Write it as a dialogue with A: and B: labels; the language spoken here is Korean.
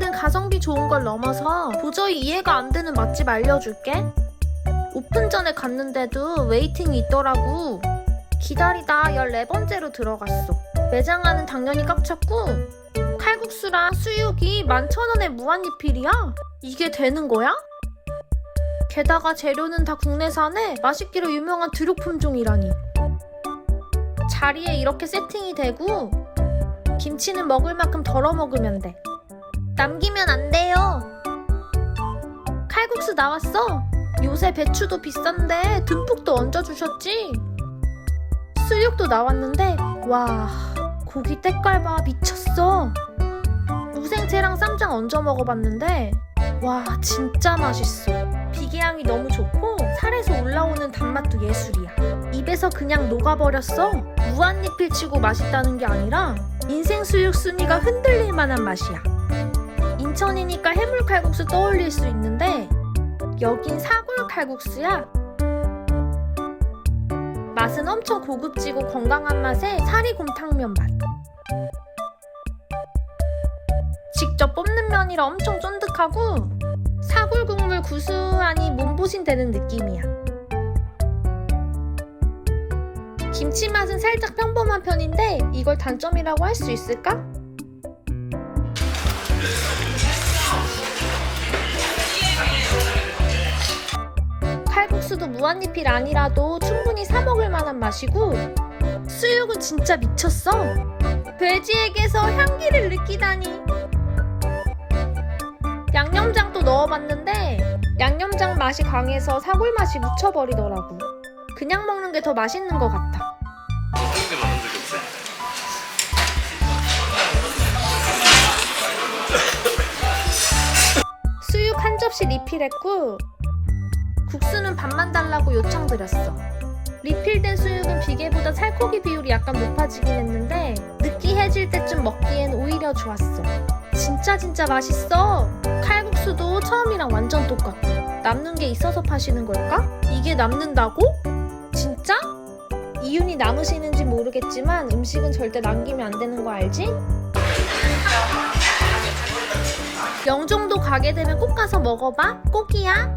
A: 오늘은 가성비 좋은 걸 넘어서 도저히 이해가 안 되는 맛집 알려줄게. 오픈 전에 갔는데도 웨이팅이 있더라고. 기다리다 14번째로 들어갔어. 매장 안은 당연히 꽉 찼고 칼국수랑 수육이 11,000원에 무한리필이야? 이게 되는 거야? 게다가 재료는 다 국내산에 맛있기로 유명한 드력 품종이라니. 자리에 이렇게 세팅이 되고 김치는 먹을 만큼 덜어 먹으면 돼. 남기면 안 돼요. 칼국수 나왔어. 요새 배추도 비싼데 듬뿍 또 얹어주셨지. 수육도 나왔는데 와 고기 때깔 봐 미쳤어. 무생채랑 쌈장 얹어 먹어봤는데 와 진짜 맛있어. 비계향이 너무 좋고 살에서 올라오는 단맛도 예술이야. 입에서 그냥 녹아버렸어. 무한리필 치고 맛있다는 게 아니라 인생 수육 순위가 흔들릴 만한 맛이야. 인천이니까 해물 칼국수 떠올릴 수 있는데 여긴 사골 칼국수야. 맛은 엄청 고급지고 건강한 맛에 사리곰탕면 맛. 직접 뽑는 면이라 엄청 쫀득하고 사골 국물 구수하니 몸보신 되는 느낌이야. 김치 맛은 살짝 평범한 편인데 이걸 단점이라고 할 수 있을까? 칼국수도 무한리필 아니라도 충분히 사 먹을 만한 맛이고 수육은 진짜 미쳤어. 돼지에게서 향기를 느끼다니. 양념장도 넣어봤는데 양념장 맛이 강해서 사골 맛이 묻혀버리더라고. 그냥 먹는 게 더 맛있는 것 같아. 수육 한 접시 리필했고 국수는 반만 달라고 요청드렸어. 리필된 수육은 비계보다 살코기 비율이 약간 높아지긴 했는데 느끼해질 때쯤 먹기엔 오히려 좋았어. 진짜 진짜 맛있어. 칼국수도 처음이랑 완전 똑같고 남는 게 있어서 파시는 걸까? 이게 남는다고? 진짜? 이윤이 남으시는지 모르겠지만 음식은 절대 남기면 안 되는 거 알지? 영종도 가게 되면 꼭 가서 먹어봐. 꼭이야.